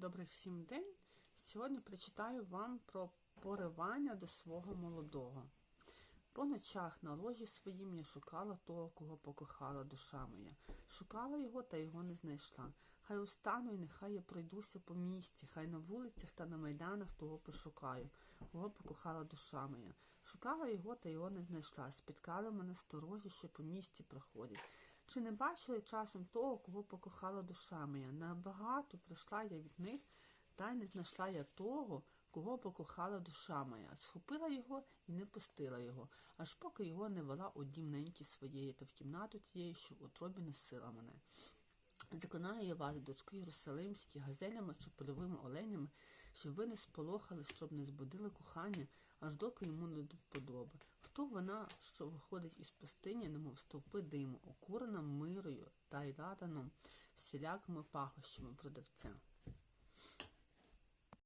Добрий всім день. Сьогодні прочитаю вам про поривання до свого молодого. По ночах на ложі своїм я шукала того, кого покохала душа моя. Шукала його, та його не знайшла. Хай устану і нехай я пройдуся по місті, хай на вулицях та на майданах того пошукаю, кого покохала душа моя. Шукала його, та його не знайшла. Спіткали мене сторожі, що по місті проходять. Чи не бачили часом того, кого покохала душа моя? Набагато прийшла я від них, та й не знайшла я того, кого покохала душа моя. Схопила його і не пустила його, аж поки його не вела у дім неньки своєї та в кімнату тієї, що в утробі носила мене. Заклинаю я вас, дочки Єрусалимські, газелями чи польовими оленями, щоб ви не сполохали, щоб не збудили кохання, аж доки йому не до вподоби. Хто вона, що виходить із пустині, немов стовпи диму, окурена мирою та й раданом всілякими пахощами продавця.